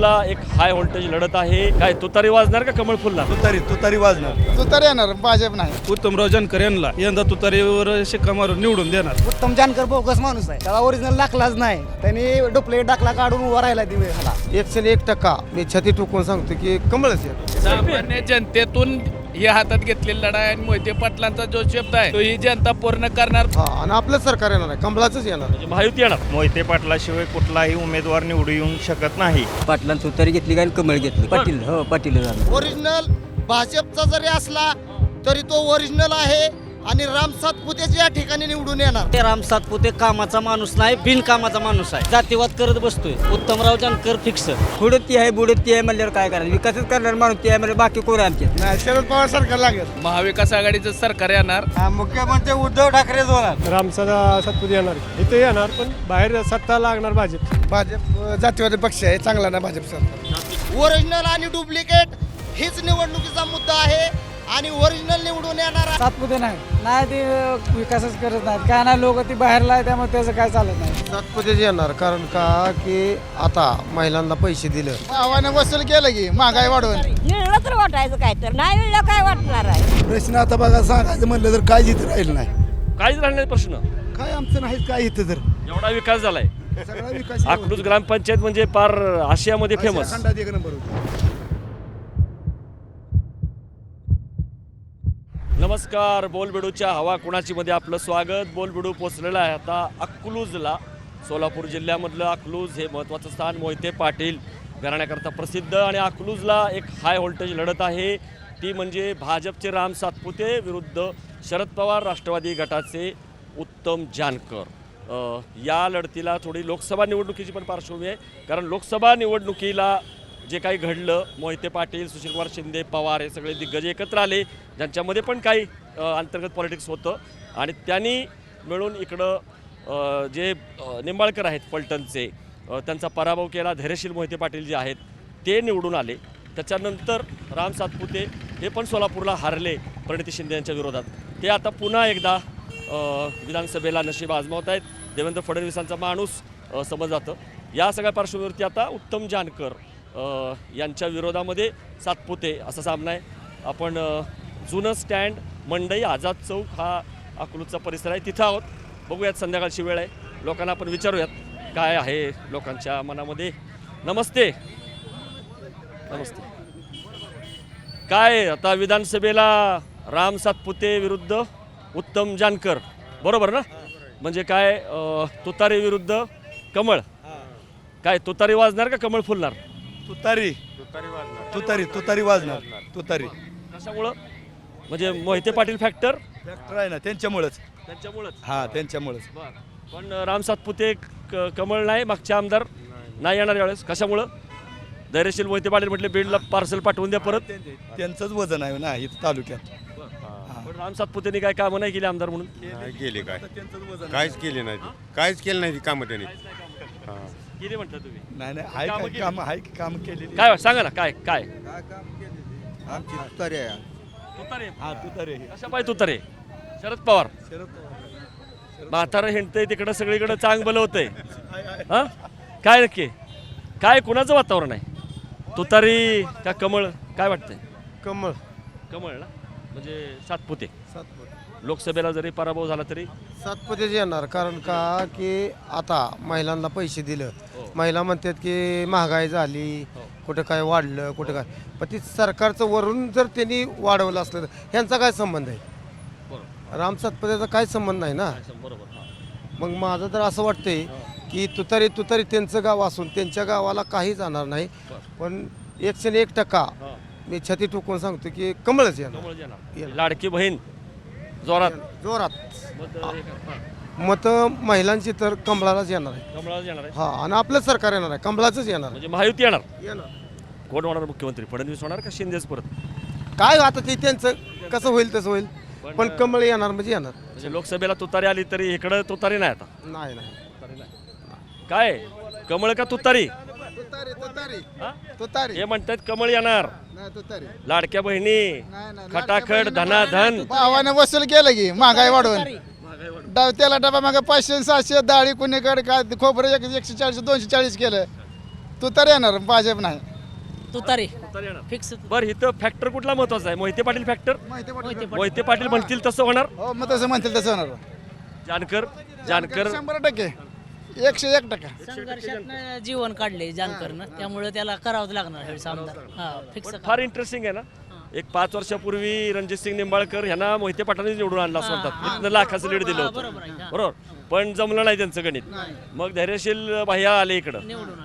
अकलूजला एक high voltage लढत आहे. काय तुतारी वाजणार का कमळ फुलणार तुतारी तुतारी वाजणार. तुतारी येणार भाजप नाही. उत्तमराव जानकर यांना यंदा तुतारीवर शिक्का मारून निवडून देणार. उत्तम जानकर बोगस माणूस आहे. त्याला ओरिजिनल दाखलाच नाही. त्यांनी डुप्लिकेट दाखला काढून उभा राहिला दिवे ह्याला. एकशे एक टक्का. मी छाती टोकून सांगतो की कमळच जनतेतून ही हातात घेतलेली लढाई आणि मोहिते पाटलांचा जो शब्द आहे तो ही जनता पूर्ण करणार. हा आणि आपलं सरकार येणार आहे कमळाचंच येणार म्हणजे महायुती येणार. मोहिते पाटलाशिवाय कुठलाही उमेदवार निवडून येऊ शकत नाही. पाटलांनी तुतारी घेतली का आणि कमळ घेतली? पाटील हो पाटील झालं. ओरिजिनल भाजपचा जरी असला तरी तो ओरिजिनल आहे. आणि राम सातपुतेच या ठिकाणी निवडून येणार. ते राम सातपुते कामाचा माणूस नाही बिनकामाचा माणूस आहे. जातीवाद करत बसतोय. उत्तमराव जानकर फिक्स पुढे ती आहे बुडत आहे म्हणल्यावर काय करायचं विकासच करणार माणूस ती आहे म्हणजे बाकी कोण आमचे नाही शरद पवार सरकार लागेल. महाविकास आघाडीचं सरकार येणार. मुख्यमंत्री उद्धव ठाकरे होणार. रामसदा सातपुते येणार. इथे येणार पण बाहेर सत्ता लागणार भाजप. भाजप जातीवादी पक्ष आहे चांगला नाही भाजप सरकार. ओरिजिनल आणि डुप्लिकेट हीच निवडणुकीचा मुद्दा आहे. आणि ओरिजिनल निवडून येणार सातपुते नाही? नाही ते विकासच करत नाहीत काय नाही लोक ती बाहेरला आहे त्यामुळे त्याचं काय चालत नाही. सातपुतेच येणार? कारण का की आता महिलांना पैसे दिलं. आव्हानं वसूल केलं की महागाई वाढवून. मिळलं तर वाटायचं काय तर. नाही मिळलं काय वाटणार आहे? प्रश्न आता बघा सांगायचं म्हणलं तर काय इथं राहिलं नाही. काहीच राहणार प्रश्न. काय आमचं नाही काय इथं तर. एवढा विकास झालाय. सगळा विकास अकलूज ग्रामपंचायत म्हणजे पार आशियामध्ये फेमस खंडात एक नंबर होता. नमस्कार बोलबेडूच्या हवा कुणाची मध्ये आपलं स्वागत. बोलबेडू पोचलेलं आहे आता अकलूजला. सोलापूर जिल्ह्यामधलं अकलूज हे महत्त्वाचं स्थान. मोहिते पाटील घराण्याकरता प्रसिद्ध आणि अकलूजला एक हाय व्होल्टेज लढत आहे. ती म्हणजे भाजपचे राम सातपुते विरुद्ध शरद पवार राष्ट्रवादी गटाचे उत्तम जानकर. या लढतीला थोडी लोकसभा निवडणुकीची पण पार्श्वभूमी आहे. कारण लोकसभा निवडणुकीला जे काही घडलं मोहिते पाटील सुशीलकुमार शिंदे पवार हे सगळे दिग्गज एकत्र आले. ज्यांच्यामध्ये पण काही अंतर्गत पॉलिटिक्स होतं. आणि त्यांनी मिळून इकडं जे निंबाळकर आहेत पलटणचे त्यांचा पराभव केला. धैर्यशील मोहिते पाटील जे आहेत ते निवडून आले. त्याच्यानंतर राम सातपुते हे पण सोलापूरला हारले प्रणिती शिंदे यांच्या विरोधात. ते आता पुन्हा एकदा विधानसभेला नशीब आजमावत आहेत. देवेंद्र फडणवीसांचा माणूस समज जातं. या सगळ्या पार्श्वभूमीवरती आता उत्तम जानकर यांच्या विरोधामध्ये सातपुते असा सामना आहे. आपण जुनं स्टँड मंडई आझाद चौक हा अकलूजचा परिसर आहे. तिथं आहोत. बघूयात संध्याकाळची वेळ आहे. लोकांना आपण विचारूयात काय आहे लोकांच्या मनामध्ये. नमस्ते. नमस्ते. काय आता विधानसभेला राम सातपुते विरुद्ध उत्तम जानकर. बरोबर ना? म्हणजे काय तुतारी विरुद्ध कमळ. काय तुतारी वाजणार का कमळ फुलणार? तुतारी. तुतारी तुतारी वाजणार. तुतारी. कशामुळं? म्हणजे मोहिते पाटील फॅक्टर फॅक्टर आहे ना त्यांच्यामुळेच. त्यांच्यामुळंच? हा त्यांच्यामुळेच. पण राम सातपुते क- कमळ नाही मागचे आमदार नाही येणार यावेळेस. कशामुळं? धैर्यशील मोहिते पाटील म्हटले बीडला पार्सल पाठवून द्या परत. त्यांचंच वजन आहे ना इथं तालुक्यात. पण राम सातपुतेनी काय कामं नाही केली आमदार म्हणून? नाही केले काय? काहीच केले नाही ते. काहीच केलं नाही कामं त्यांनी. केली म्हटलं तुम्ही? नाही नाही आहे कामं काय केली. काम आहे की काम केलेली? काय सांगा ना काय काय? आमची तुतारी आहे. तुतारे हा तुतारी आहे. कशा पाहिजे तुतारे शरद पवार. शरद पवार. म्हातारं हिंडतंय तिकडं सगळीकडं चांग बल होतंय हा? काय नक्की? काय कुणाचं वातावरण आहे? तुतारी का कमळ? काय वाटतंय? कमळ. कमळ ना? म्हणजे सातपुते. सातपुते. लोकसभेला जरी पराभव झाला तरी? सातपुतेच येणार कारण का की आता महिलांना पैसे दिलं. महिला म्हणतात की महागाई झाली कुठं काय वाढलं कुठं काय. पण ती सरकारचं वरून जर त्यांनी वाढवलं असलं तर ह्यांचा काय संबंध आहे? राम सातपुतेचा काय संबंध नाही ना? मग माझं तर असं वाटतंय की तुतारी तुतारी त्यांचं गाव असून त्यांच्या गावाला काही जाणार नाही. पण एकशे एक टक्का मी छाती टोकून सांगतो की कमळच येणार. कमळ येणार. लाडकी बहीण जोरात. जोरात. मत हे हा. महिलांची तर कमळालाच येणार आहे. कमळाला येणार आहे? हा आणि आपलं सरकार येणार आहे. कमळाचंच येणार म्हणजे महायुती येणार? येणार. कोण होणार मुख्यमंत्री? फडणवीस होणार का शिंदेच परत? काय आता ते त्यांचं कसं होईल तसं होईल. पण कमळ येणार म्हणजे येणार. म्हणजे लोकसभेला तुतारी आली तरी इकडं तुतारी नाही आता. नाही नाही. काय? कमळ का तुतारी? तुतारी तुतारी. हा? तुतारी. हे म्हणतात कमळ येणार. नाही तुतारी. लाडक्या बहिणी. खटाखट धनाधन. आव्हानं वसूल केलं की महागाई वाढवून. डाव त्याला डबा मागे पाचशे सहाशे डाळी कुणीकडे काय खोबरं एक एकशे चाळीस दोनशे चाळीस केलं. तू तर येणार भाजप नाही. तुतारी तुतारी येणार. फिक्स बरं इथं फॅक्टर कुठला महत्त्वाचा आहे? मोहिते पाटील फॅक्टर माहिती पडली मोहिते पाटील. म्हणतील तसं होणार? हो मग तसं म्हणतील तसं होणार. जानकर जानकर. शंभर टक्के. एकशे एक टक्का. जीवन काढले जानकरनं. त्यामुळे त्याला करावंच लागणार आमदार. हा फिक्स फार इंटरेस्टिंग आहे ना? एक पाच वर्षापूर्वी रणजित सिंग निंबाळकर ह्यांना मोहिते पाटलांनी निवडून आणला असं म्हणतात. इथनं लाखाचं लीड दिलं होतं. बरोबर पण जमलं नाही त्यांचं गणित. मग धैर्यशील भैया आले इकडं.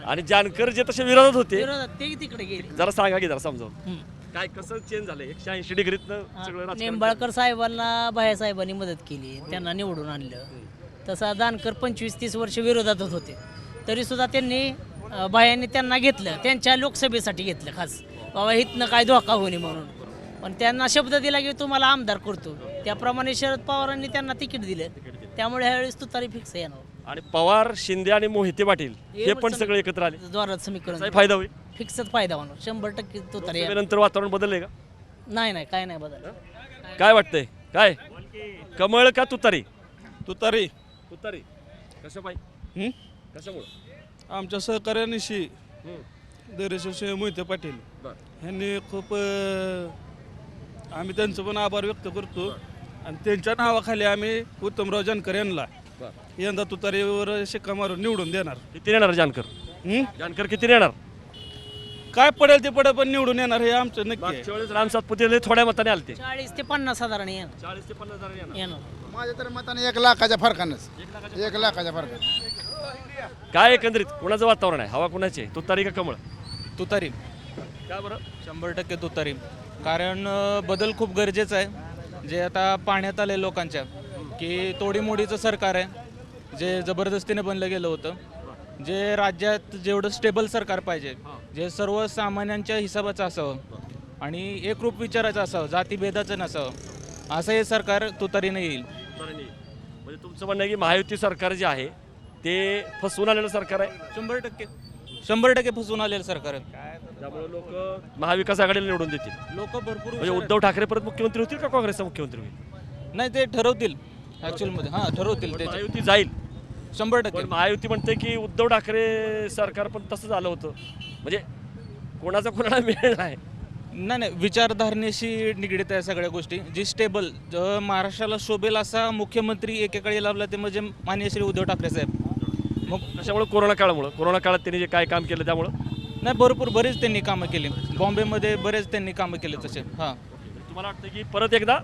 आणि जानकर जे तसे विरोधात होते विरोधात जरा सांगा की जरा समजावून. काय कसं चेंज झालं? एकशे ऐंशी डिग्रीतनं सगळं निंबाळकर साहेबांना भाया साहेबांनी मदत केली. त्यांना निवडून आणलं. तसा जानकर पंचवीस तीस वर्ष विरोधातच होते. तरी सुद्धा त्यांनी भायांनी त्यांना घेतलं. त्यांच्या लोकसभेसाठी घेतलं खास. बाबा इथनं काय धोका होणे म्हणून. पण त्यांना शब्द दिला की तुम्हाला आमदार करतो. त्याप्रमाणे शरद पवारांनी त्यांना तिकीट दिलं. त्यामुळे ह्यावेळेस तुतारी फिक्स येणार. आणि पवार शिंदे आणि मोहिते पाटील हे पण सगळे एकत्र आले. जोरात समीकरण. फायदा होईल. फिक्सच फायदा होणार. शंभर टक्के तुतारी येणार. नंतर वातावरण बदललंय का? नाही नाही काय नाही बदल काय वाटतंय? काय? कमळ का तुतारी? तुतारी. तुतारी. कशा पाहिजे हं? कशामुळं? आमच्या सहकार्यानिशी. दरेश्वर मोहिते पाटील. ह्यांनी खूप अं, आम्ही त्यांचं पण आभार व्यक्त करतो. आणि त्यांच्या नावाखाली आम्ही उत्तमराव जानकर यांना यंदा तुतारीवर शिक्का मारून निवडून देणार. किती येणार जानकर? हं? जानकर किती येणार? काय पडेल ते पडेल पण निवडून येणार हे आमचं नक्की आहे. मागच्या वेळेस राम सातपुते थोड्या मताने आलते. चाळीस ते पन्नास हजाराने येणार. चाळीस ते पन्नास हजार येणार. येणार. माझ्या तर मताने एक लाखाच्या फरकानंच. एक लाखाच्या फरकानं. काय एकंदरीत? कोणाचं वातावरण आहे? हवा कोणाची आहे? तुतारी का कमळ? तुतारी का बरं? शंभर टक्के तुतारी कारण बदल खूप गरजेचा आहे. जे आता पाहण्यात आले लोकांच्या की तोडीमोडीचं सरकार आहे. जे जबरदस्तीने बनलं गेलं होतं. जे राज्यात जेवढं स्टेबल सरकार पाहिजे जे सर्वसामान्यांच्या हिसाबाचं असावं आणि एकरूप विचाराचं असावं जातीभेदाचं नसावं असं हे सरकार तुतारीने येईल. म्हणजे तुमचं म्हणणं की महायुती सरकार जे आहे ते फसवून आलेलं सरकार आहे? शंभर टक्के. शंभर टक्के फसवून आलेलं सरकार आहे. त्यामुळे लोक महाविकास आघाडीला निवडून देतील. लोक भरपूर म्हणजे उद्धव ठाकरे परत मुख्यमंत्री होतील का काँग्रेसचा मुख्यमंत्री होईल? नाही ते ठरवतील. ॲक्च्युअलमध्ये हां ठरवतील ते. महायुती जाईल. शंभर टक्के. पण महायुती म्हणते की उद्धव ठाकरे सरकार पण तसं झालं होतं. म्हणजे कोणाचा कोणाला मिळेल नाही. नाही नाही. विचारधारणेशी निगडीत आहे सगळ्या गोष्टी. जी स्टेबल ज- महाराष्ट्राला शोभेल असा मुख्यमंत्री एकेकाळी लाभला ते म्हणजे माननीय श्री उद्धव ठाकरे साहेब. मग कशामुळे कोरोना काळामुळं कोरोना काळात त्यांनी जे काय काम केलं त्यामुळं? नाही भरपूर बरेच त्यांनी कामं केली. बॉम्बेमध्ये बरेच त्यांनी कामं केले तसे. हां. तुम्हाला वाटतं की परत एकदा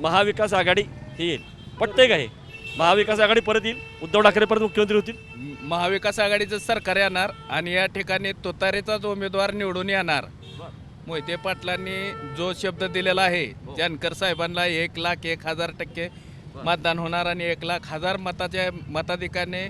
महाविकास आघाडी हे येईल? पटतंय का हे महाविकास आघाडी परत येईल? उद्धव ठाकरे परत मुख्यमंत्री होतील? महाविकास आघाडीचं सरकार येणार आणि या ठिकाणी तुतारीचाच उमेदवार निवडून येणार. मोहिते पाटलांनी जो शब्द दिलेला आहे जानकर साहेबांना एक लाख एक हजार टक्के मतदान होणार आणि एक लाख हजार मताच्या मताधिकाने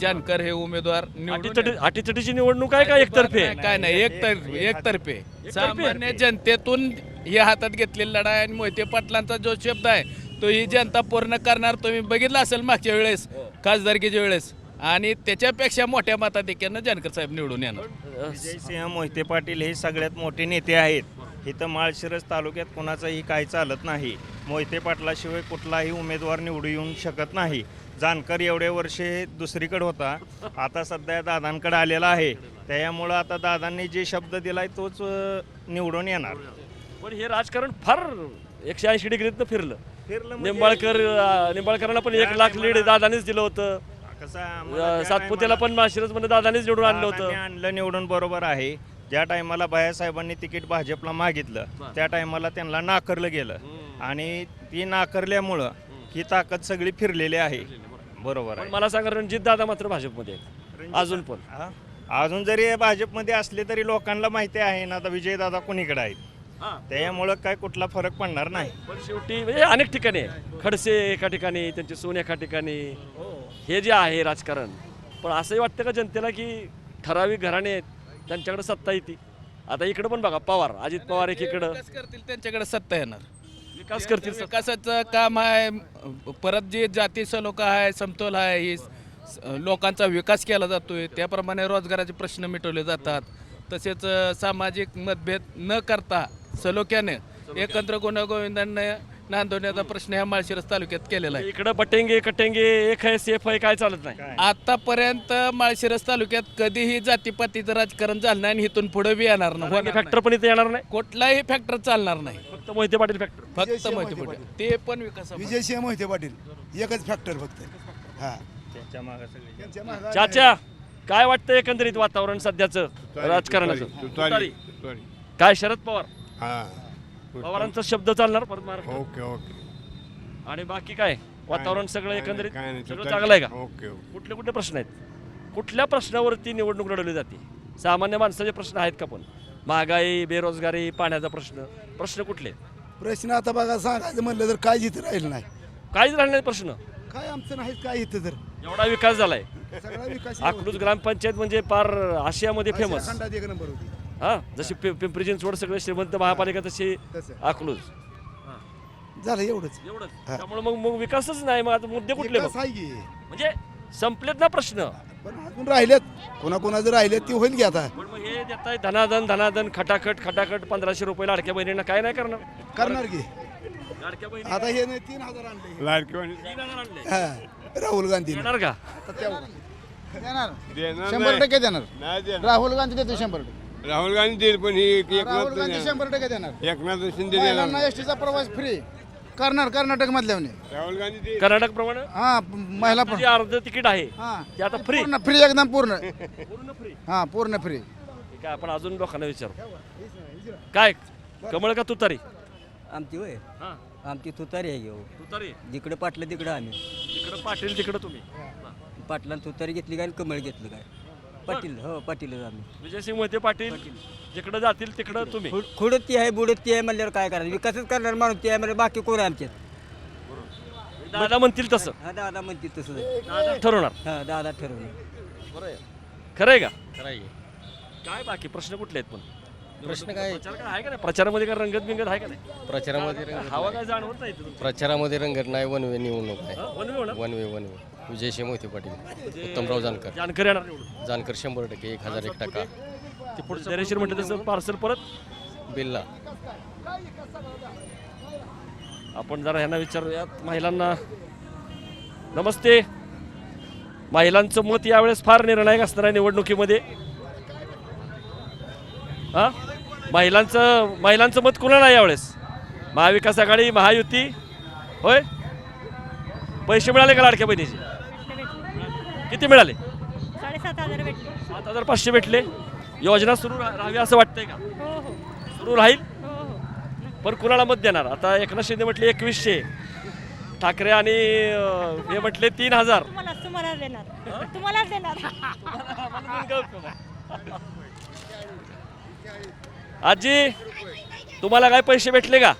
जानकर हे उमेदवार निवडून अटीतटी अटीतटीची निवडणूक आहे का एकतर्फे? नाही, काय नाही एकतर्फे. एकतर्फे सामान्य जनतेतून हे हातात घेतलेली लढाई आणि मोहिते पाटलांचा जो शब्द आहे तो ही जनता पूर्ण करणार. तुम्ही बघितलं असेल मागच्या वेळेस खासदारकीच्या वेळेस. आणि त्याच्यापेक्षा मोठ्या मताधिक्यानं जानकर साहेब निवडून येणार. विजयसिंह मोहिते पाटील हे सगळ्यात मोठे नेते आहेत. इथं माळशिरस तालुक्यात कोणाचंही काही चालत नाही. मोहिते पाटलाशिवाय कुठलाही उमेदवार निवडू येऊ शकत नाही. जानकर एवढे वर्षे दुसरीकडे होता. आता सध्या दादांकडे आलेला आहे. त्यामुळं आता दादांनी जे शब्द दिलाय तोच निवडून येणार. पण हे राजकारण फार एकशे ऐंशी डिग्रीतनं फिरलं. फिरलं म्हणजे निंबाळकर निंबाळकरांना पण एक लाख लीड दादानीच दिलं होतं. कसं सातपुतेला पण माशिरसमध्ये दादानीच निवडून आणलं होतं. आणलं निवडून बरोबर आहे. ज्या टायमाला बायासाहेबांनी तिकीट भाजपला मागितलं त्या टायमाला त्यांना नाकारलं गेलं. आणि ती नाकारल्यामुळं ही ताकद सगळी फिरलेली आहे. बरोबर. आहे. मला सांगा रणजित दादा मात्र भाजपमध्ये आहेत. अजून पण. हा? अजून जरी हे भाजपमध्ये असले तरी लोकांना माहिती आहे ना आता विजयदादा कोणीकडे आहेत? त्यामुळं काय कुठला फरक पडणार नाही. पण शेवटी म्हणजे अनेक ठिकाणी. खडसे एका ठिकाणी त्यांचे सोन एका ठिकाणी. हे जे आहे राजकारण पण असंही वाटतं का जनतेला की ठराविक घराणे आहेत? त्यांच्याकडे सत्ता येते आता इकडं पण बघा पवार अजित पवार एकीकडं विकास करतील त्यांच्याकडे सत्ता येणार. विकास करतील विकासाचं काम आहे परत जे जाती सलोखा आहे समतोल आहे ही स- लोकांचा विकास केला जातोय त्याप्रमाणे रोजगाराचे प्रश्न मिटवले जातात. तसेच अ, सामाजिक मतभेद न करता सलोख्याने एकत्र गुण्यागोविंदांना नांदवण्याचा प्रश्न ह्या माळशिरस तालुक्यात केलेला आहे. इकडं बटेंगे कटेंगे एक आहे सेफ आहे काय चालत नाही. आतापर्यंत माळशिरस तालुक्यात कधीही जातीपातीचं राजकारण झालं नाही आणि इथून पुढे बी येणार नाही. फॅक्टर पण इथे येणार नाही. कुठलाही फॅक्टर चालणार नाही. फक्त मोहिते पाटील फॅक्टर फक्त माहिती पडेल ते पण विकास विजयसिंह मोहिते पाटील. एकच फॅक्टर फक्त. हा. त्यांच्या मागे सगळे. चाचा काय वाटतं एकंदरीत वातावरण सध्याचं राजकारणाचं. काय शरद पवार? पवारांचा शब्द चालणार परत महाराष्ट्रात ओके ओके. आणि बाकी काय? वातावरण सगळं एकंदरीत नाही, काय नाही. सगळं. चांगलं आहे का? Okay okay. कुठले कुठले प्रश्न आहेत? कुठल्या प्रश्नावरती निवडणूक लढवली जाते? सामान्य माणसाचे प्रश्न आहेत का पण? महागाई बेरोजगारी पाण्याचा प्रश्न. प्रश्न कुठले? प्रश्न आता बघा सांगायचं म्हणलं तर काय इथं राहिलं नाही. काहीच राहिले नाही प्रश्न? काय आमचं नाहीच काय इथं तर. एवढा विकास झालाय. सगळा विकास अकलूज ग्रामपंचायत म्हणजे पार आशियामध्ये फेमस खंडात एक नंबर होती. हा जशी पि- पिंपरी चिंचवड सगळे श्रीमंत महापालिका तशी तसं अकलूज झालं एवढंच. एवढंच. त्यामुळे मग मग विकासच नाही मग आता मुद्दे कुठले विकास मग? आहे की. म्हणजे संपलेत ना प्रश्न. पण अजून राहिलेत. कोणाकोणाचं राहिलेत ती होईल की आता? पण मग हे देत आहे धनाधन धनाधन खटाखट खटाखट पंधराशे रुपये लाडक्या बहिणींना काय नाही करणार? करणार की. लाडक्या बहिणी आता हे नाही तीन हजार आणले. लाडकी तीन हजार आणले. हा, राहुल गांधी देणार का? देणार. देणार शंभर. टक्के देणार. नाही देणार. राहुल गांधी देतो शंभर टक्के. राहुल गांधी देईल पण ही एकनाथ राहुल गांधी देणार. शंभर टक्के देणार. एकनाथ शिंदे देणार महिलांना एस टीचा प्रवास फ्री करणार कर्नाटक मधल्याने राहुल गांधी देईल कर्नाटक प्रमाणे? हा महिला पण. जे अर्ध तिकीट आहे. हा. ते आता फ्री पूर्ण फ्री एकदम पूर्ण. पूर्ण फ्री हा पूर्ण फ्री काय आपण अजून लोकांना विचारू. काय कमळ का तुतारी? आमची होय. हा. आमची तुतारी आहे घेऊ तुतारी? जिकडे पाटलं तिकडं आम्ही. तिकडं पाटील तिकडं तुम्ही. पाटलां तुतारी घेतली काय कमळ घेतलं काय? पाटील हो पाटीलच आम्ही. विजयसिंह मोहिते पाटील जिकडं जातील तिकडं तुम्ही. खुडत आहे बुडत आहे म्हणल्यावर काय करायचं? विकासच करणार माणूस ती आहे म्हणजे बाकी कोण आहे आमच्यात? दादा म्हणतील तसं. हा दादा म्हणते तसं. दादा ठरवणार. हा दादा ठरवलं खरं आहे. का? काय बाकी? प्रश्न कुठले आहेत पण? प्रश्न काय? प्रचार काय आहे का नाही? प्रचारामध्ये काय रंगत बिंगत आहे का नाही? प्रचारामध्ये हवा काय जाणवत नाही. प्रचारामध्ये रंगत नाही वन वे निवडणूक आहे. हा? One? One way one way. Vijaysinh Mohite Patil Uttamrao Jankar. Jankar येणार निवडून. जानकर शंभर टक्के एक हजार एक टक्का. ते पुढे दरेशीर म्हणते तसं पार्सल परत? बिल्ला. आपण जरा ह्यांना विचारूयात. महिलांना नमस्ते. महिलांचं मत यावेळेस फार निर्णायक असणार आहे निवडणुकीमध्ये. हा? महिलांचं महिलांचं मत कुणाला आहे यावेळेस? महाविकास आघाडी महायुती? होय? पैसे मिळाले का लाडक्या बहिणीचे? किती मिळाले? साडेसात हजार भेटले. सात हजार पाचशे भेटले. योजना सुरू रा- राहावी असं वाटतंय का? हो हो. सुरू राहील? हो हो. पण कुणाला मत देणार? आता एकनाथ शिंदे म्हटले एकवीसशे. ठाकरे आणि अं, हे म्हटले तीन हजार. तुम्हाला तुम्हाला देणार. तुम्हालाच देणार. आजी तुम्हाला काय पैसे भेटले का?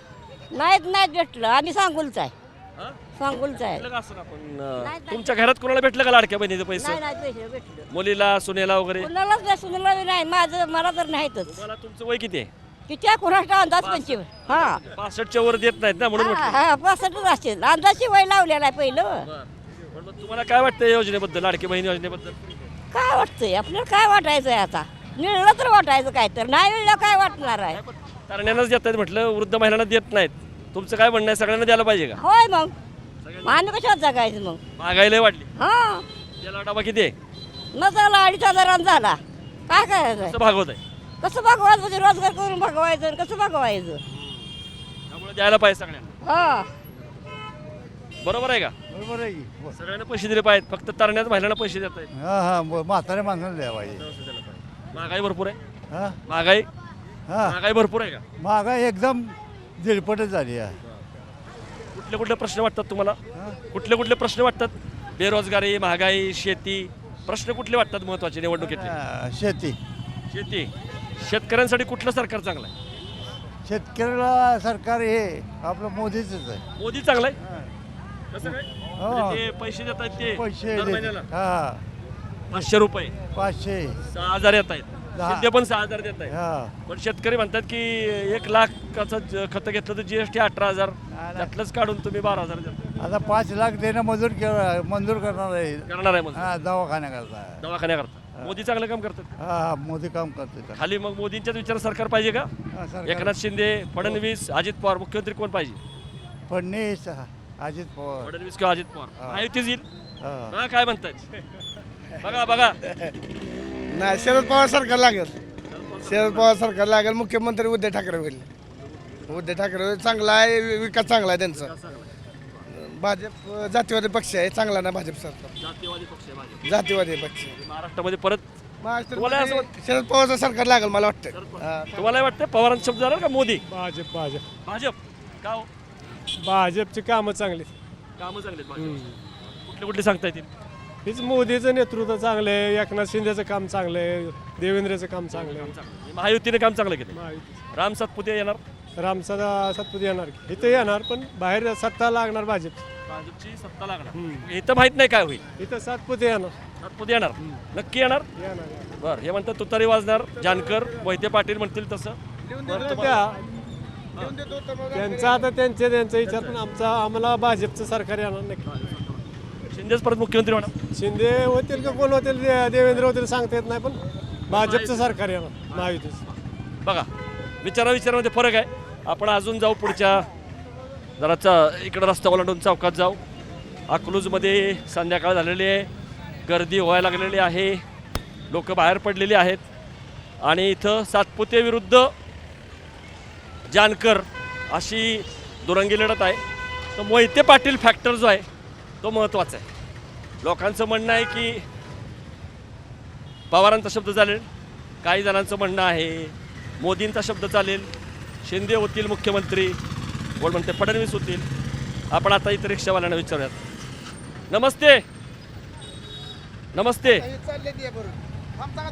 नाहीत नाहीत भेटलं. आम्ही सांगूलच आहे. हा? सांगूलच आहे. भेटलं का असं ना पण अं, नाही, नाही. तुमच्या घरात कुणाला भेटलं का लाडक्या बहिणीचे पैसे? नाही भेटलं. मुलीला सुनेला वगैरे? कुणालाच नाही सुनाला नाही माझं मला तर नाहीतच. तुम्हाला तुमचं वय किती आहे? किती कुणाचा अंदाज पंचवीस हा. पासष्टच्या वर देत नाहीत ना म्हणून म्हटलं. हा पासष्टच असेल अंदाजची वय लावलेला आहे पहिलं. बरं. पण मग तुम्हाला काय वाटतं या योजनेबद्दल लाडकी बहीण योजनेबद्दल? काय वाटतंय? आपल्याला काय वाटायचं आहे आता? मिळलं तर वाटायचं काय तर. नाही मिळलं काय वाटणार आहे? तरण्यांनाच देत आहेत म्हटलं वृद्ध महिलांना देत नाहीत. तुमचं काय म्हणणं आहे? सगळ्यांना द्यायला पाहिजे का? होय मग. आम्ही कशात जगायचं मग? महागाई लय वाढली. हा. डबा किती आहे? न झाला अडीच हजारांना झाला. काय करायचं? कसं भागवत आहे? कसं भागवायचं? म्हणजे रोजगार करून भागवायचं आणि कसं भागवायचं? त्यामुळे द्यायला पाहिजे सगळ्यांना. हा. बरोबर आहे का? बरोबर आहे की. सगळ्यांना पैसे दिले पाहिजेत. फक्त तरण्यात महिलांना पैसे देत आहेत हा हा. म्हातारे माणसाला द्या पाहिजे. महागाई भरपूर आहे. हा? महागाई? हा. महागाई भरपूर आहे का? महागाई एकदम दिलपटच झाली आहे. कुठले कुठले प्रश्न वाटतात तुम्हाला? कुठले कुठले प्रश्न वाटतात? बेरोजगारी महागाई शेती प्रश्न कुठले वाटतात महत्त्वाचे निवडणुकीतले? शेती. शेती. शेतकऱ्यांसाठी कुठलं सरकार चांगलं आहे? शेतकऱ्याला सरकार हे आपलं मोदीच आहे. मोदी चांगलं आहे? कसं काय? हो. म्हणजे ते पैसे देत आहेत ते पैसे दर देते. महिन्याला? हा. पाचशे रुपये. पाचशे. सहा हजार येत आहेत. शिंदे पण सहा हजार देत आहेत हा. पण शेतकरी म्हणतात की एक लाखाचं खतं घेतलं तर जीएसटी अठरा हजार. त्यातलंच काढून तुम्ही बारा हजार. आता पाच लाख देणं मंजूर केलं मंजूर करणार आहे. करणार आहे मग हा दवाखान्याकरता दवाखान्याकरता मोदी चांगलं काम करतात. हा हा मोदी काम करते खाली मग मोदींच्याच विचार सरकार पाहिजे का? हा, सरकार- एकनाथ शिंदे फडणवीस अजित पवार मुख्यमंत्री कोण पाहिजे? फडणवीस अजित पवार. फडणवीस किंवा अजित पवार. महायुतीच येईल? हा. काय म्हणतायत बघा बघा. नाही शरद पवार सरकार लागेल. शरद पवार सरकार लागेल मुख्यमंत्री उद्धव ठाकरे होईल. उद्धव ठाकरे होईल. चांगला आहे वि- विकास चांगला आहे त्यांचा. भाजप अं, जातीवादी पक्ष आहे चांगला नाही भाजप सरकार. जातीवादी पक्ष आहे भाजप. जातीवादी पक्ष महाराष्ट्रामध्ये परत तुम्हाला असं महाराष्ट्रामध्ये शरद पवारचं सरकार लागेल मला वाटतं हा. तुम्हाला वाटतं पवारांचा शब्द जाणार का मोदी? भाजप भाजप. भाजप. का हो? भाजपची कामं चांगली. कामं चांगली. कुठले कुठले सांगता येतील हेच मोदीचं नेतृत्व चांगलं आहे एकनाथ शिंदेचं काम चांगलं आहे देवेंद्रचं काम चांगलं आहे. महायुतीने काम चांगलं केलं. महायुती राम सातपुते येणार? रामसदा सतपुती येणार की. इथं येणार पण बाहेर सत्ता लागणार भाजप. भाजपची सत्ता लागणार. इथं माहीत नाही काय होईल. इथं सातपुते येणार. सातपुते येणार. नक्की येणार? येणार बर हे म्हणतात तुतारी वाजणार जानकर मोहिते पाटील म्हणतील तसं. त्या त्यांचा आता त्यांचे त्यांचा विचार पण आमचा आम्हाला भाजपचं सरकार येणार नक्की शिंदेच परत मुख्यमंत्री होणार? शिंदे होतील का कोण होतील? दे- देवेंद्र होतील सांगता येत नाही पण भाजपचं सरकार येणार महायुतीचं. बघा विचारा विचारामध्ये फरक आहे. आपण अजून जाऊ पुढच्या जरा चा इकडं रस्ता ओलांडून चौकात जाऊ. अकलूजमध्ये संध्याकाळ झालेली आहे. गर्दी व्हायला लागलेली आहे. लोक बाहेर पडलेली आहेत. आणि इथं सातपुते विरुद्ध जानकर अशी दुरंगी लढत आहे. तर मोहिते पाटील फॅक्टर जो आहे तो महत्त्वाचा आहे. लोकांचं म्हणणं आहे की पवारांचा शब्द चालेल काही जणांचं म्हणणं आहे मोदींचा शब्द चालेल शिंदे होतील मुख्यमंत्री कोण म्हणते फडणवीस होतील. आपण आता इथं रिक्षावाल्यांना विचारूयात. नमस्ते. नमस्ते.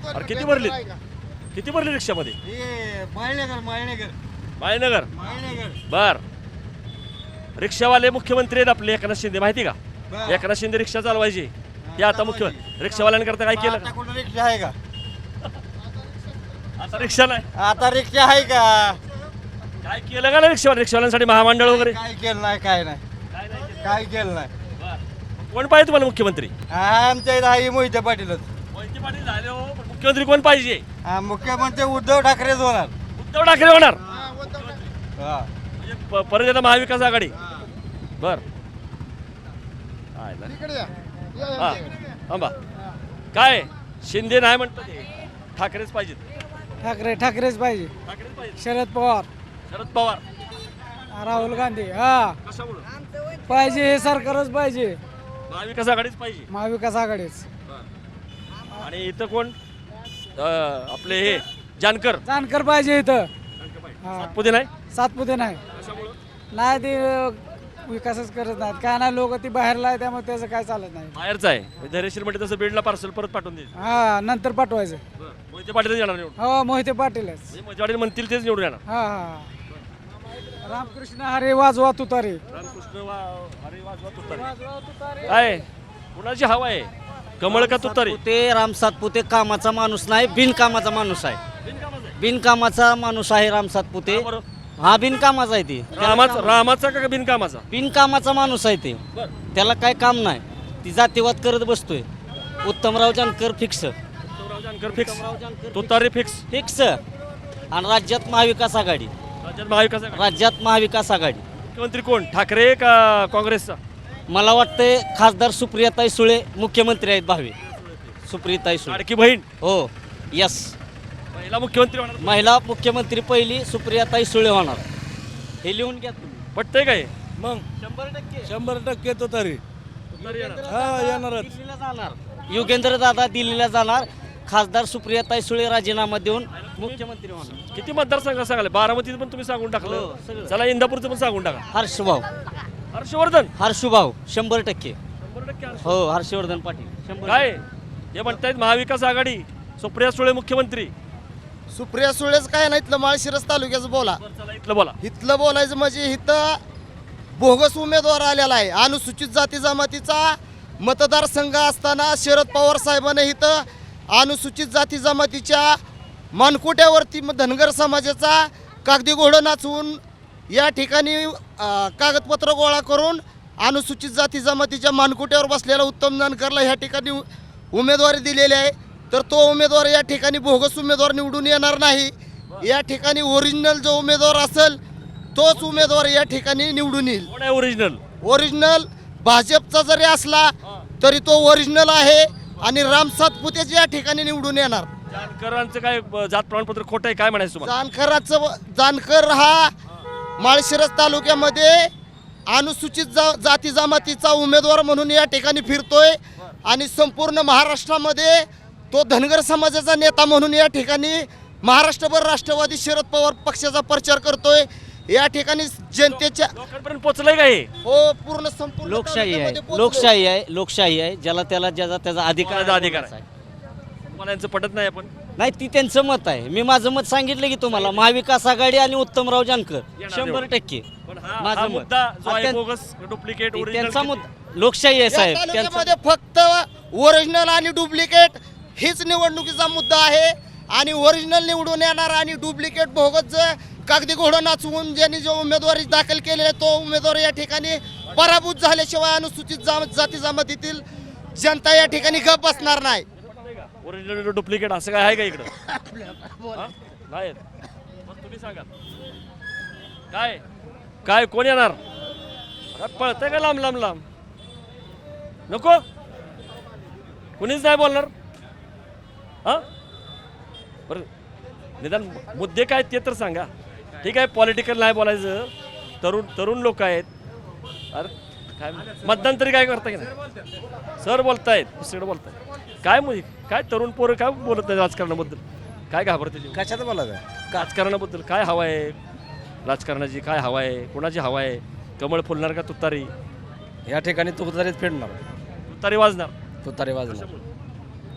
अरे किती भरली किती भरली रिक्षामध्ये? माळीनगर बर. रिक्षावाले मुख्यमंत्री आहेत आपले एकनाथ शिंदे माहिती का? एकनाथ शिंदे रिक्षा चालवायची. ते आता मुख्य रिक्षावाल्यांकरता काय केलं? का? रिक्षा आहे का? आता रिक्षा नाही. आता रिक्षा आहे का? काय केलं का नाही रिक्षावाले रिक्षावाल्यांसाठी महामंडळ वगैरे? काय केलं नाही काय नाही. काय नाही केलं? काय केलं नाही. बरं. कोण पाहिजे तुम्हाला मुख्यमंत्री? आमच्या इथं आहे मोहिते पाटीलच. मोहिते पाटील झाले हो पण मुख्यमंत्री कोण पाहिजे? हा, मुख्यमंत्री उद्धव ठाकरेच होणार. उद्धव ठाकरे होणार? हा. म्हणजे प- परत महाविकास आघाडी. बर. हा थांबा. काय? शिंदे नाही म्हणतो ठाकरेच पाहिजेत. ठाकरे ठाकरेच पाहिजे. ठाकरेच शरद पवार. शरद पवार. राहुल गांधी हा. कशामुळं? पाहिजे हे सरकारच पाहिजे. महाविकास आघाडीच पाहिजे. महाविकास आघाडीच. आणि इथं कोण? अं, आपले हे जानकर. जानकर पाहिजे इथं. सातपुते नाही? सातपुते नाही. नाही ते विकासच करत नाहीत. काय नाही लोक ती बाहेरला आहे त्यामुळे त्याचं काय चालत नाही. बाहेरचं आहे. धैर्यशील म्हणजे तसं बीडला पार्सल परत पाठवून देईल. हा नंतर पाठवायचं. मोहिते पाटीलच येणार निवडून. हो मोहिते पाटीलच म्हणजे मोहिते पाटील म्हणतील तेच निवडून येणार. हा हा. रामकृष्ण हरे वाजवा तुतारे. रामकृष्ण वा- हरी वाजवा तुतारी. काय? कुणाची हवा आहे? कमळ का तुतारी? ते राम सातपुते कामाचा माणूस नाही बिनकामाचा माणूस आहे. बिनकामाचा माणूस आहे राम सातपुते. बरं. हा बिनकामाचा आहे ते. रामाचा रामाचा का बिनकामाचा? बिनकामाचा माणूस आहे ते. बरं. त्याला काय काम नाही. ती जातीवाद करत बसतोय. Uttamrao Jankar fix fix fix fix आणि राज्यात महाविकास आघाडी. राज्यात महाविकास आघाडी. राज्यात महाविकास आघाडी. मुख्यमंत्री कोण? ठाकरे का काँग्रेसचा? मला वाटतंय खासदार सुप्रियाताई सुळे मुख्यमंत्री आहेत भावे. सुप्रियाताई सुळे. लाडकी बहीण? हो. यस पहिला मुख्यमंत्री होणार महिला मुख्यमंत्री पहिली सुप्रियाताई सुळे होणार. हे लिहून घ्या तुम्ही. पटतंय काय? मग? शंभर टक्के. शंभर टक्के तो तरी. हा येणारच. दिल्लीला जाणार. युगेंद्र दादा दिल्लीला जाणार. खासदार सुप्रियाताई सुळे राजीनामा देऊन मुख्यमंत्री होणार. किती मतदारसंघ सांगाले बारामतीचं पण तुम्ही सांगून हो, टाकलं सगळं. चला इंदापूरचं पण सांगून टाका. हर्षभाऊ. हर्षवर्धन? हर्षुभाऊ शंभर टक्के. शंभर टक्के हर्ष. हो हर्षवर्धन पाटील शंभर काय? हे म्हणतायत महाविकास आघाडी सुप्रिया सुळे मुख्यमंत्री. सुप्रिया सुळेच काय नाही इथलं माळशिरस तालुक्याचं बोला. चला इथलं बोला. इथलं बोलायचं म्हणजे इथं बोगस उमेदवार आलेला आहे. अनुसूचित जाती जमातीचा मतदारसंघ असताना शरद पवार साहेबांनी इथं अनुसूचित जाती जमातीच्या मानकुट्यावरती धनगर समाजाचा कागदी घोडं नाचवून या ठिकाणी कागदपत्र गोळा करून अनुसूचित जाती जमातीच्या मानकुट्यावर बसलेला उत्तम जानकरला ह्या ठिकाणी उमेदवारी दिलेली आहे. तर तो उमेदवार या ठिकाणी बोगस उमेदवार निवडून येणार नाही. या ठिकाणी ओरिजिनल जो उमेदवार असेल तोच उमेदवार या ठिकाणी निवडून येईल. ओरिजिनल ओरिजिनल भाजपचा जरी असला तरी तो ओरिजिनल आहे आणि राम सातपुतेच या ठिकाणी निवडून येणार. जानकरांचं काय अ, जात प्रमाणपत्र खोटं आहे काय म्हणायचं तुम्हाला? जानकराचं जानकर हा माळशिरस तालुक्यामध्ये अनुसूचित जा जाती जमातीचा उमेदवार म्हणून या ठिकाणी फिरतोय आणि संपूर्ण महाराष्ट्रामध्ये तो धनगर समाजाचा नेता म्हणून या ठिकाणी महाराष्ट्रभर राष्ट्रवादी शरद पवार पक्षाचा प्रचार करतोय. या ठिकाणी जनतेच्या लोकांपर्यंत पोहोचलंय का हे? हो पूर्ण संपूर्ण लोकशाही आहे. तालुक्यामध्ये. लोकशाही आहे लोकशाही आहे. ज्याला त्याला ज्याचा त्याचा अधिकार कोणाचा अधिकार आहे. तुम्हाला यांचं पटत नाही आपण? नाही ती त्यांचं मत आहे. मी माझं मत सांगितलं की तुम्हाला महाविकास आघाडी आणि उत्तमराव जानकर शंभर. टक्के. पण हा माझं मत. मुद्दा जो हा, आहे त्यां- बोगस डुप्लिकेट ती ओरिजिनल त्यांचा मुद्दा लोकशाही आहे या साहेब. त्यांचं तालुक्यामध्ये फक्त ओरिजिनल आणि डुप्लिकेट हीच निवडणुकीचा मुद्दा आहे आणि ओरिजिनल निवडून येणार आणि डुप्लिकेट भोगत कागदी घोडं नाचवून ज्यांनी जो उमेदवारी दाखल केलेला आहे, तो उमेदवार या ठिकाणी पराभूत झाल्याशिवाय अनुसूचित जा जाती जमातीतील जनता या ठिकाणी गप बसणार नाही. ओरिजिनल डुप्लिकेट असं काय आहे का इकडं? नाही तुम्ही सांगा. काय? काय? कोण येणार? पळतंय का लांब लांब लांब? नको? कुणीच नाही बोलणार? हा? बरं. निदान मुद्दे काय ते तर सांगा. ठीक आहे पॉलिटिकल नाही बोलायचं. तरुण तरुण लोक आहेत. अरे काय मतदान तरी काय करता की नाही? सर बोलतायत दुसरीकडे बोलतायत. काय मुली काय तरुण पोरं काय बोलत नाही राजकारणाबद्दल? काय घाबरते ते? कशात बोलायचं राजकारणाबद्दल काय हवा आहे? राजकारणाची काय हवा आहे? कोणाची हवा आहे? कमळ फुलणार का तुतारी? या ठिकाणी तुतारीच फेडणार तुतारी वाजणार. तुतारी वाजणार.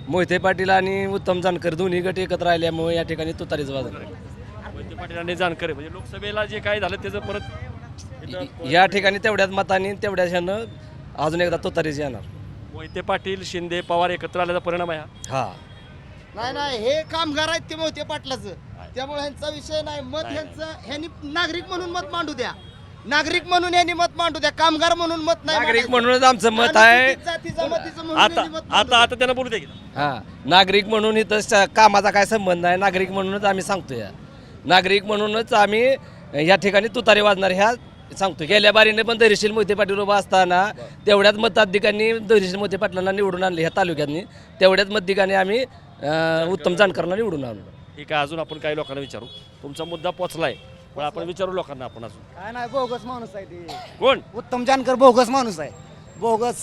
मोहिते पाटील आणि उत्तम जानकर दोन्ही गट एकत्र राहिल्यामुळे या ठिकाणी तुतारीच वाजणार मोहिते पाटील आणि जानकर म्हणजे लोकसभेला जे काय झालं त्याचं परत इथं या ठिकाणी तेवढ्याच मतांनी तेवढ्याच ह्यानं अजून एकदा तुतारीच येणार. मोहिते पाटील शिंदे पवार एकत्र आल्याचा परिणाम आहे हा. हा. नाही नाही हे कामगार आहेत ते मोहिते पाटलाचं. त्यामुळे ह्यांचा विषय नाही. मत ह्यांचं ह्यांनी नागरिक म्हणून मत मांडू द्या. नागरिक म्हणून यांनी मत मांडू द्या कामगार म्हणून मत नाही नागरिक मांडायचं. म्हणूनच आमचं मत आहे. अनुसूचित जाती जमातीचं म्हणून आता यांनी मत मांडू आता आता त्यांना बोलू दे की. हा नागरिक म्हणून इथं स- कामाचा काय संबंध आहे नागरिक म्हणूनच आम्ही सांगतोय. नागरिक म्हणूनच आम्ही या ठिकाणी तुतारी वाजणार ह्या सांगतो गेल्या बारीने पण दरीशील मोहिते पाटील उभा असताना तेवढ्याच मताधिकांनी दरीशील मोहिते पाटलांना निवडून आणले ह्या तालुक्यांनी तेवढ्याच मताधिकांनी आम्ही अं, उत्तम जानकरला निवडून आणलो. ठीक आहे अजून आपण काही लोकांना विचारू. तुमचा मुद्दा पोचलाय. पण आपण विचारू लोकांना आपण अजून. काय नाही बोगस माणूस आहे ते. कोण? उत्तम जानकर बोगस माणूस आहे. बोगस.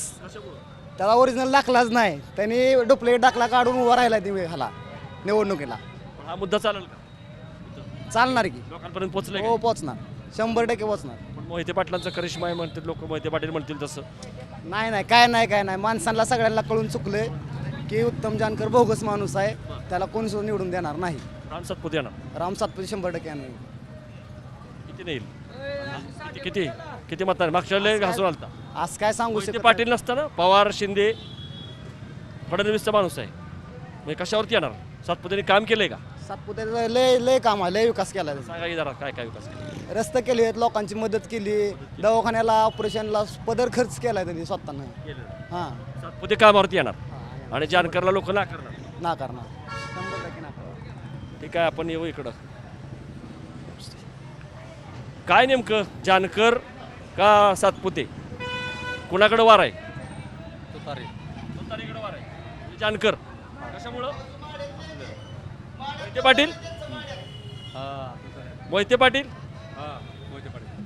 त्याला ओरिजिनल दाखलाच नाही. त्यांनी डुप्लिकेट दाखला काढून उभा राहिला ते ह्याला निवडणुकीला. हा मुद्दा चालेल का? चालणार की. लोकांपर्यंत पोहोचलाय हो का? पोचणार शंभर टक्के पोचणार पण मोहिते पाटलांचा करिश्मा आहे म्हणतात लोक मोहिते पाटील म्हणतील तसं. नाही नाही काय नाही काय नाही. माणसांना सगळ्यांना कळून चुकलंय की उत्तम जानकर बोगस माणूस आहे. त्याला कोणी सुद्धा निवडून देणार नाही. राम सातपुते येणार. राम सातपुते शंभर टक्के येणार. किती नाही? किती किती किती? मतांनी? मागच्या लय घासून आलता. आज काय सांगू मोहिते शकत पाटील नसताना पवार शिंदे फडणवीसचा माणूस आहे. म्हणजे कशावरती येणार? सातपुतेने काम केलंय का? सातपुते लय लय काम आहे लय विकास केला त्याचा. सांगा की जरा काय काय विकास केला रस्ते केले आहेत लोकांची मदत केली. दवाखान्याला ऑपरेशनला पदर खर्च केलाय त्यांनी स्वतःनं. हां. सातपुते कामावरती येणार. आणि जानकरला लोक नाकारणार. नाकारणार. शंभर टक्के नाकारणार. ठीक आहे आपण येऊ इकडं. काय नेमकं? जानकर का सातपुते? कुणाकडं वार आहे? तुतारीकडं वार आहे. जानकर. कशामुळं? मोहिते पाटील? मोहिते पाटील?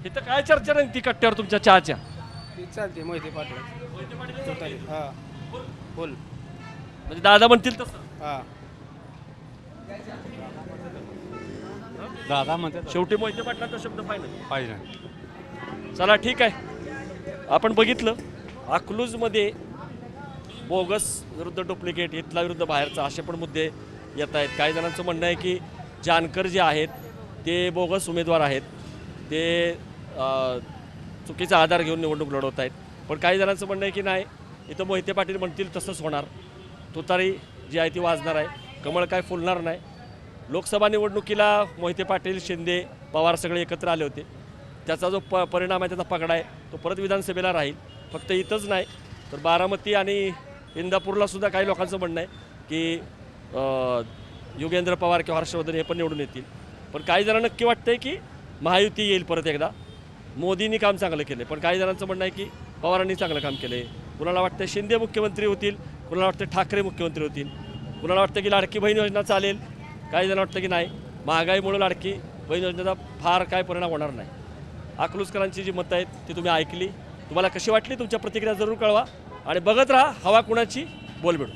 इथं काय चर्चा नाही ती कट्ट्यावर तुमच्या चहाच्या? चालते मोहिते पाटील. हा. बोल. म्हणजे दादा म्हणतील तसं. हा. दादा म्हणतात शेवटी मोहिते पाटलाचा शब्द फायनल पाहिजे. चला ठीक आहे. आपण बघितलं अकलूजमध्ये बोगस विरुद्ध डुप्लिकेट इथला विरुद्ध बाहेरचा असे पण मुद्दे येत आहेत. काही जणांचं म्हणणं आहे की जानकर जे आहेत ते बोगस उमेदवार आहेत. ते अं, चुकीचा आधार घेऊन निवडणूक लढवत आहेत. पण काही जणांचं म्हणणं आहे की नाही इथं मोहिते पाटील म्हणतील तसंच होणार. तुतारी जी आहे ती वाजणार आहे. कमळ काय फुलणार नाही. लोकसभा निवडणुकीला मोहिते पाटील शिंदे पवार सगळे एकत्र आले होते. त्याचा जो प परिणाम आहे त्याचा पगडा आहे तो परत विधानसभेला राहील. फक्त इथंच नाही तर बारामती आणि इंदापूरला सुद्धा काही लोकांचं म्हणणं आहे की योगेंद्र पवार किंवा हर्षवर्धन हे पण निवडून येतील. पण काही जणांना नक्की वाटतं आहे की महायुती येईल परत एकदा. मोदींनी काम चांगलं केलं पण काही जणांचं म्हणणं आहे की पवारांनी चांगलं काम केलं आहे कुणाला वाटतं शिंदे मुख्यमंत्री होतील कुणाला वाटतं ठाकरे मुख्यमंत्री होतील कुणाला वाटतं की लाडकी बहीण योजना चालेल काही जण वाटतं की नाही महागाईमुळे लाडकी बहीण योजनेचा फार काय परिणाम होणार नाही. अकलूजकरांची जी मतं आहेत ती तुम्ही ऐकली. तुम्हाला कशी वाटली? तुमच्या प्रतिक्रिया जरूर कळवा आणि बघत राहा हवा कुणाची? बोलबेडू.